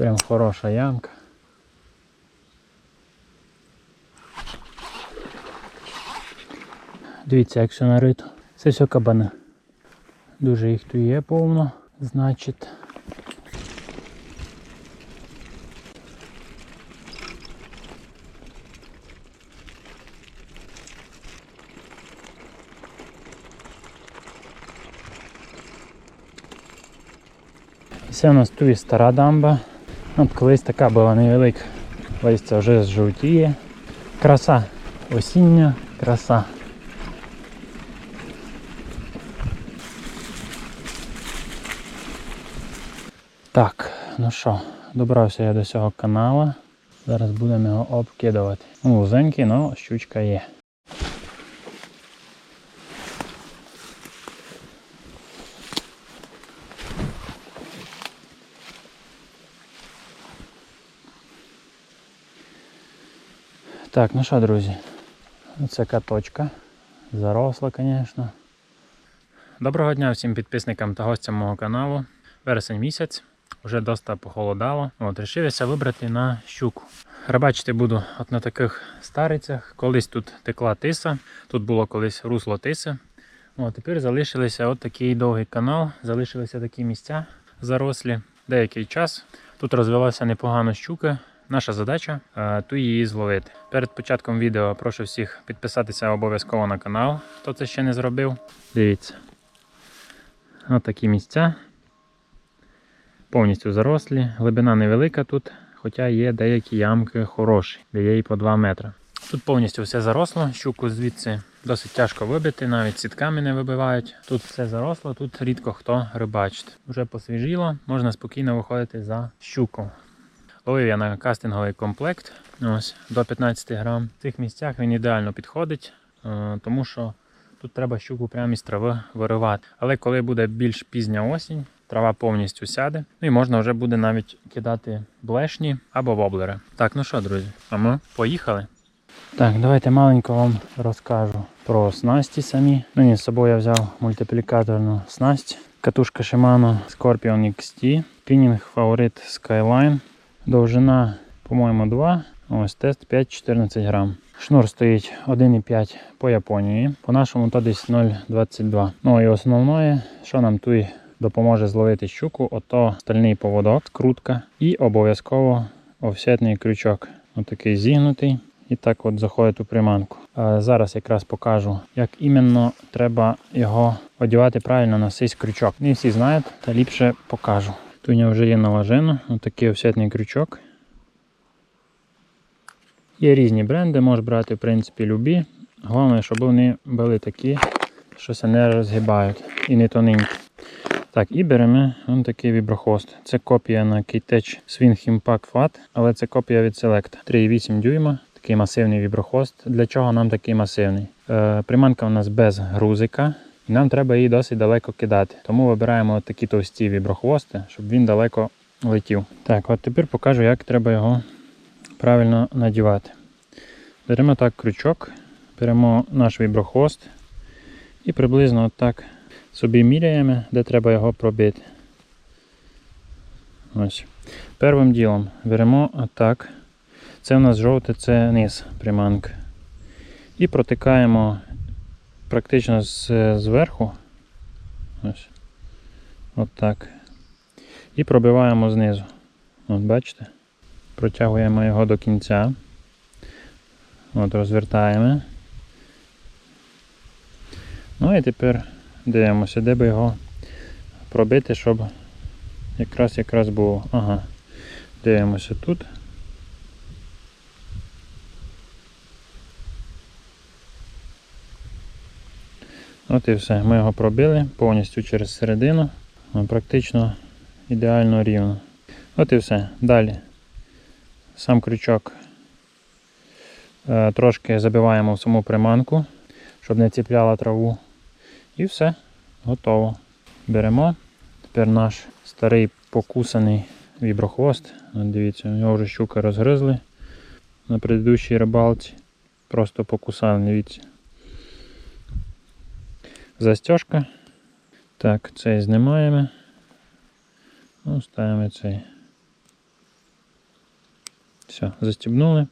Прям хороша ямка. Дивіться, як все нарито. Це все кабани. Дуже їх тут є повно, значить. Це у нас тут і стара дамба. От колись така була невелика. Листя вже жовтіє. Краса. Осіння краса. Так, ну що, добрався я до цього канала. Зараз будемо його обкидувати. Ну, Вузенький, але щучка є. Так, ну що, друзі, це каточка. Заросла, звісно. Доброго дня всім підписникам та гостям мого каналу. Вересень місяць, вже досить похолодало. От, рішився вибрати на щуку. Рибачити буду от на таких старицях. Колись тут текла тиса, тут було колись русло тиси. От, тепер залишилися от такий довгий канал, залишилися такі місця зарослі. Деякий час. Тут розвелася непогано щука. Наша задача е, ту її зловити. Перед початком відео прошу всіх підписатися обов'язково на канал, хто це ще не зробив. Дивіться. Ось такі місця. Повністю зарослі. Глибина невелика тут, хоча є деякі ямки хороші, де є і по 2 метри. Тут повністю все заросло, щуку звідси досить тяжко вибити, навіть сітками не вибивають. Тут все заросло, тут рідко хто рибачить. Вже посвіжіло, можна спокійно виходити за щуку. Ловив я на кастинговий комплект ось, до 15 грам. В цих місцях він ідеально підходить, е, тому що тут треба щуку прямо із трави виривати. Але коли буде більш пізня осінь, трава повністю сяде, ну і можна вже буде навіть кидати блешні або воблери. Так, ну що, друзі, а ми поїхали. Так, давайте маленько вам розкажу про снасті самі. Ну, ні, з собою я взяв мультиплікаторну снасть. Катушка Shimano Scorpion XT, пінінг фаворит Skyline. Довжина, по-моєму, 2. Ось тест 5-14 грам. Шнур стоїть 1,5 по Японії. По нашому то десь 0,22. Ну і основне, що нам тут допоможе зловити щуку, ото стальний поводок, крутка і обов'язково офсетний крючок. Отакий зігнутий. І так от заходить у приманку. А зараз якраз покажу, як іменно треба його одягати правильно на цей крючок. Не всі знають, та ліпше покажу. Тут вже є налажено, отакий офсетний крючок. Є різні бренди, можеш брати в принципі любі. Головне, щоб вони були такі, що се не розгибають і не тоненькі. Так, і беремо ось такий віброхвост. Це копія на K-Tech Swing Impact Fat, але це копія від Select. 3,8 дюйма, такий масивний віброхвост. Для чого нам такий масивний? Е, приманка у нас без грузика. І нам треба її досить далеко кидати. Тому вибираємо от такі товсті віброхвости, щоб він далеко летів. Так, от тепер покажу, як треба його правильно надівати. Беремо так крючок, беремо наш віброхвост і приблизно отак собі міряємо, де треба його пробити. Ось. Первим ділом беремо отак. Це у нас жовте, це низ приманки. І протикаємо практично зверху. Ось. От так. І пробиваємо знизу. От бачите? Протягуємо його до кінця. От, розвертаємо. Ну і тепер дивимося, де би його пробити, щоб якраз якраз було. Ага. Дивимося тут. От і все. Ми його пробили повністю через середину. Ну, Практично ідеально рівно. От і все. Далі. Сам крючок е, трошки забиваємо в саму приманку, щоб не ціпляла траву. І все, готово. Беремо. Тепер наш старий покусаний віброхвост. Дивіться, його вже щука розгризли на предыдущій рибалці. Просто покусали, дивіться. Застежка. Так, цей знімаємо. Ну, ставимо цей. Все, застібнули.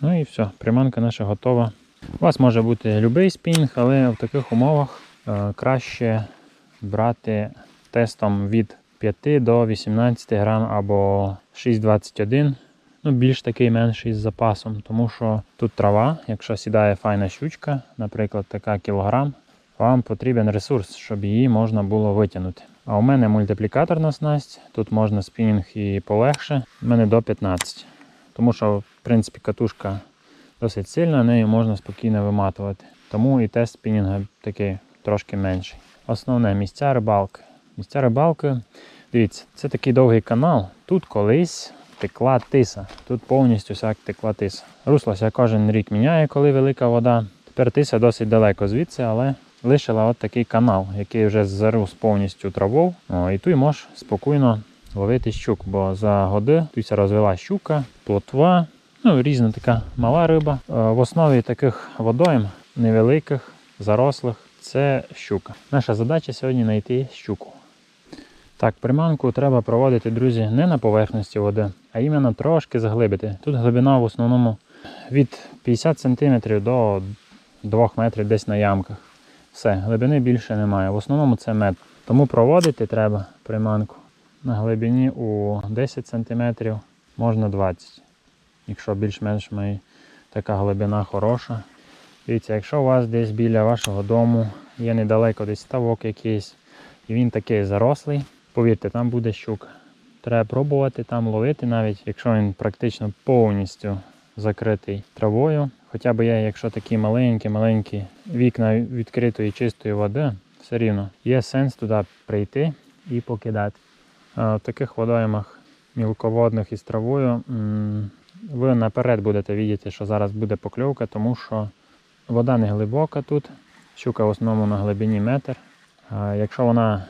Ну і все, приманка наша готова. У вас може бути будь-який спінінг, але в таких умовах е, краще брати тестом від 5 до 18 грам або 6,21. Ну, більш такий менший з запасом, тому що тут трава, якщо сідає файна щучка, наприклад, така кілограм, вам потрібен ресурс, щоб її можна було витягнути. А у мене мультиплікаторна снасть, тут можна спінінг і полегше, у мене до 15. Тому що, в принципі, катушка досить сильна, нею можна спокійно виматувати. Тому і тест спінінга такий трошки менший. Основне місця рибалки. Місця рибалки, дивіться, це такий довгий канал. Тут колись текла тиса. Тут повністю вся текла тиса. Русло ся кожен рік міняє, коли велика вода. Тепер тиса досить далеко звідси, але лишила от такий канал, який вже зарос повністю травою. І тут можеш спокійно ловити щук, бо за годи тут розвела щука, плотва, ну різна така мала риба. Е, В основі таких водойм невеликих, зарослих, це щука. Наша задача сьогодні знайти щуку. Так, приманку треба проводити, друзі, не на поверхності води, а іменно трошки заглибити. Тут глибина в основному від 50 см до 2 метрів десь на ямках. Все, глибини більше немає. В основному це метр. Тому проводити треба приманку на глибині у 10 см, можна 20 якщо більш-менш така глибина хороша. Дивіться, якщо у вас десь біля вашого дому є недалеко десь ставок якийсь, і він такий зарослий, повірте, там буде щука. Треба пробувати там ловити, навіть якщо він практично повністю закритий травою. Хоча б є, якщо такі маленькі-маленькі вікна відкритої чистої води, все рівно є сенс туди прийти і покидати. В таких водоймах мілководних із травою ви наперед будете бачити, що зараз буде покльовка, тому що вода не глибока тут. Щука в основному на глибині метр. Якщо вона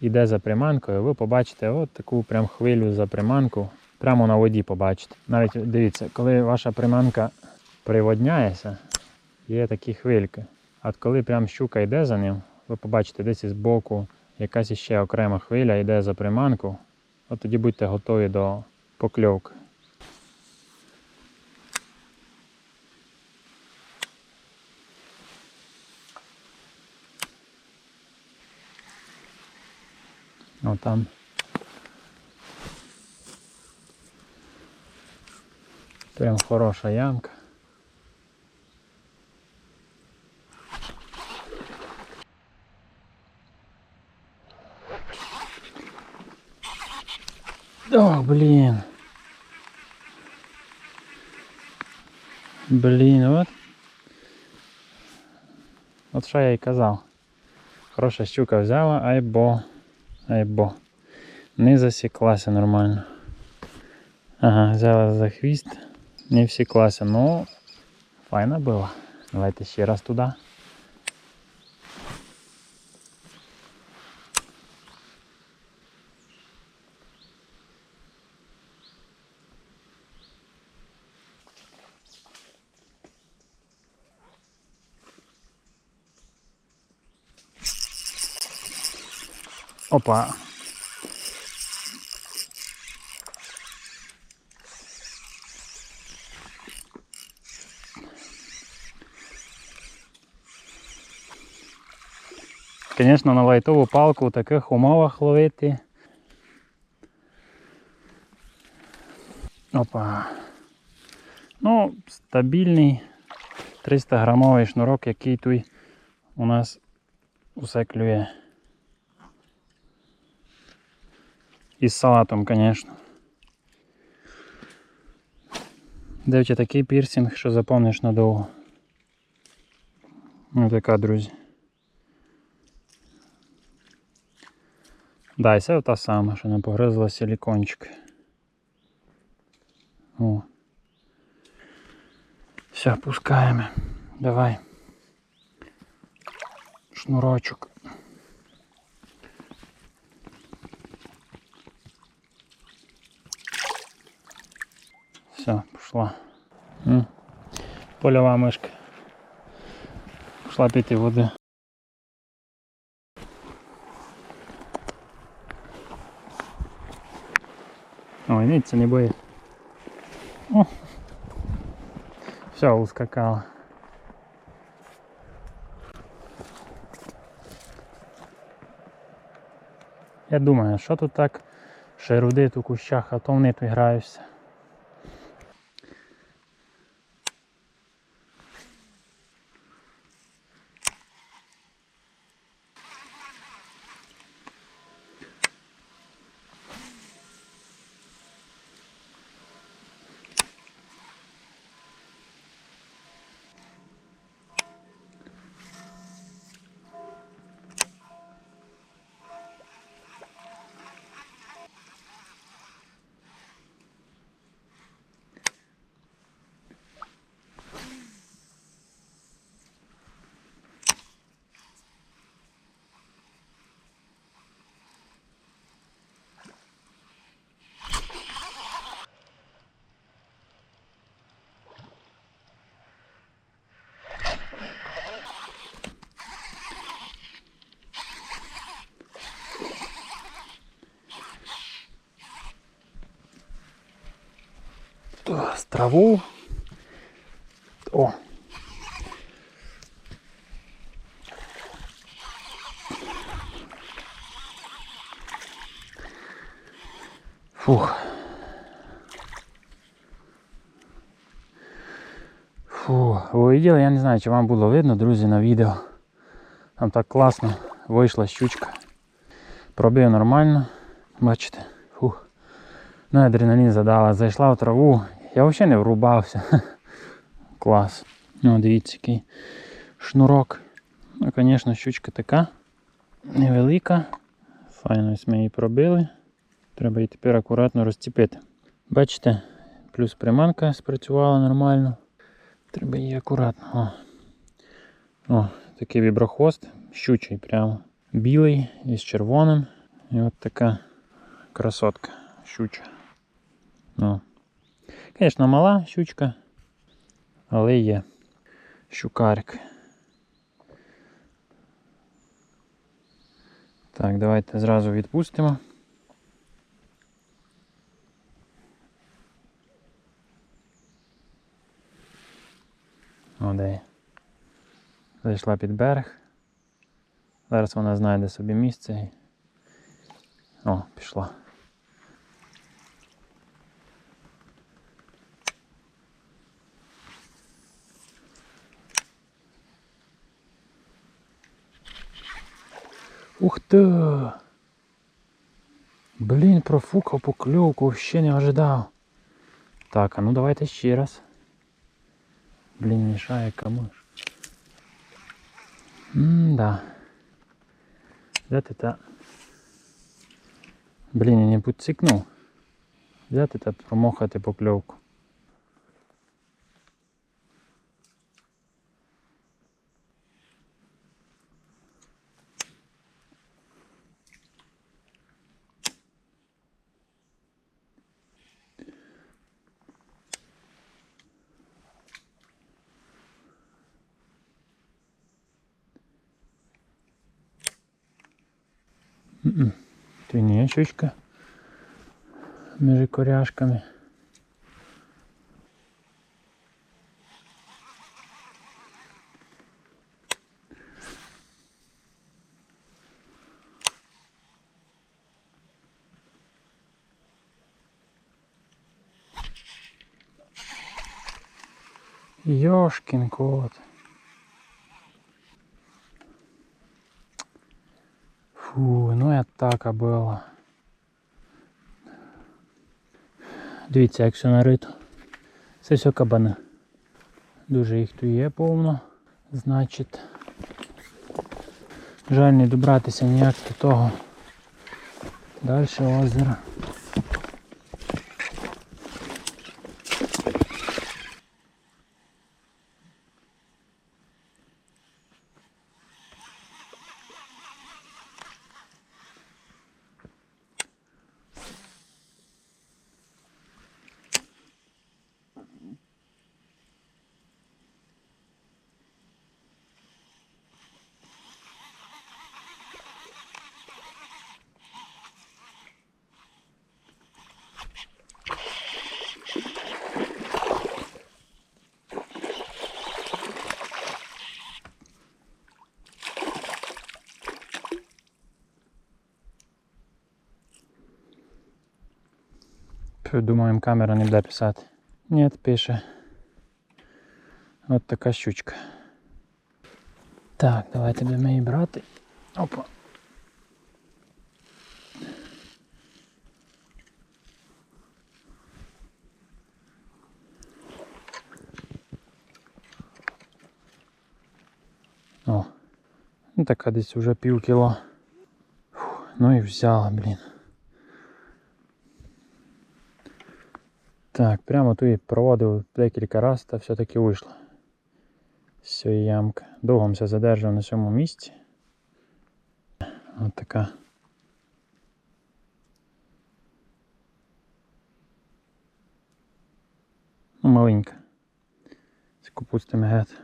йде за приманкою, ви побачите от таку прям хвилю за приманку. Прямо на воді побачите. Навіть дивіться, коли ваша приманка приводняється, є такі хвильки. От коли прям щука йде за ним, ви побачите десь із боку якась іще окрема хвиля йде за приманку. От тоді будьте готові до покльовки. О, там. Прям хороша ямка. О, блін. Блін, от. От що я і казав. Хороша щука взяла, айбо. Айбо. Не засіклася нормально. Ага, взяла за хвіст. Не всіклася, ну файна була. Давайте ще раз туди. Опа. Звісно, на лайтову палку в таких умовах ловити. Опа. Ну, стабільний 300 грамовий шнурок, який тут у нас усе клює. І з салатом, звісно. Дивіться, такий пірсинг, що запомниш надовго. Ось така, друзі. Да, і це та сама, що не погризла силікончик. О. Все, пускаємо. Давай. Шнурочок. Все, пішла. Польова мишка. Пішла піти води. Ой, це не боїться. О. Все, ускакала. Я думаю, що тут так шерудить у кущах, а то вони тут граються. траву. О. Фух. Фу, ви виділи, я не знаю, чи вам було видно, друзі, на відео. Там так класно вийшла щучка. Пробив нормально. Бачите? Фух. Ну, адреналін задала, зайшла в траву. Я взагалі не врубався. Клас. Ну, дивіться, який шнурок. Ну, звісно, щучка така невелика. Файно ось ми її пробили. Треба її тепер акуратно розціпити. Бачите, плюс приманка спрацювала нормально. Треба її акуратно. О, О такий віброхвост, щучий прямо. Білий із червоним. І от така красотка щуча. Ну. Звісно, мала щучка, але є щукарик. Так, давайте зразу відпустимо. О, де. Зайшла під берег. Зараз вона знайде собі місце. О, пішла. Ух ти! Блін, профукав покльовку, ще не ожидав. Так, а ну давайте ще раз. Блін, мішає камиш. М-да. Взяти та. Блін, я не підсікнув. Взяти та промохати покльовку. Ти не щучка між коряшками. Йошкін кот. Фу, ну і атака була. Дивіться, як все нарито. Це все кабани. Дуже їх тут є повно. Значить. Жаль не добратися ніяк до того. Далі озера. думаємо, камера не буде писати. Ні, пише. От така щучка. Так, давайте будемо її брати. Опа. О, ну така десь вже пів кіло. Фух, ну і взяла, блін. Так, прямо тут проводив декілька разів, та все-таки вийшло. З цієї ямки. Все задержав на цьому місці. От така. Ну, маленька. З капустами гет.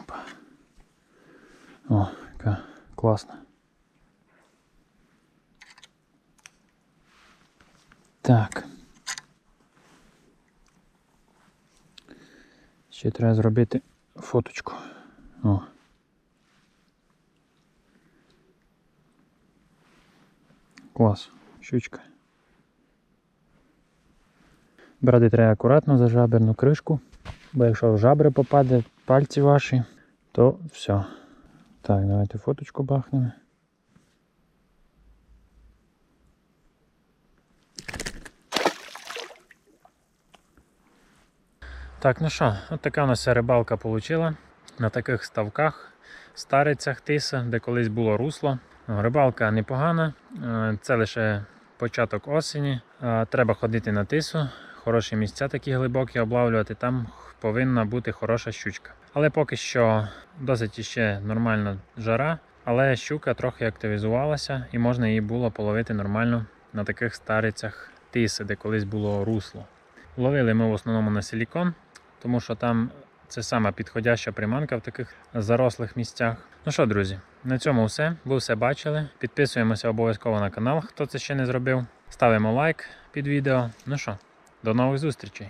Опа. О, яка класна. Так. Ще треба зробити фоточку. О. Клас, щучка. Брати треба акуратно за жаберну кришку, бо якщо в жабри попаде пальці ваші, то все. Так, давайте фоточку бахнемо. Так, ну що, от така у нас рибалка вийшла. На таких ставках, старицях тиса, де колись було русло. Ну, Рибалка непогана, е, це лише початок осені. Е, Треба ходити на тису, хороші місця такі глибокі облавлювати, там повинна бути хороша щучка. Але поки що досить іще нормальна жара, але щука трохи активізувалася і можна її було половити нормально на таких старицях тиси, де колись було русло. Ловили ми в основному на силікон, тому що там це сама підходяща приманка в таких зарослих місцях. Ну що, друзі, на цьому все. Ви все бачили. Підписуємося обов'язково на канал, хто це ще не зробив. Ставимо лайк під відео. Ну що, до нових зустрічей!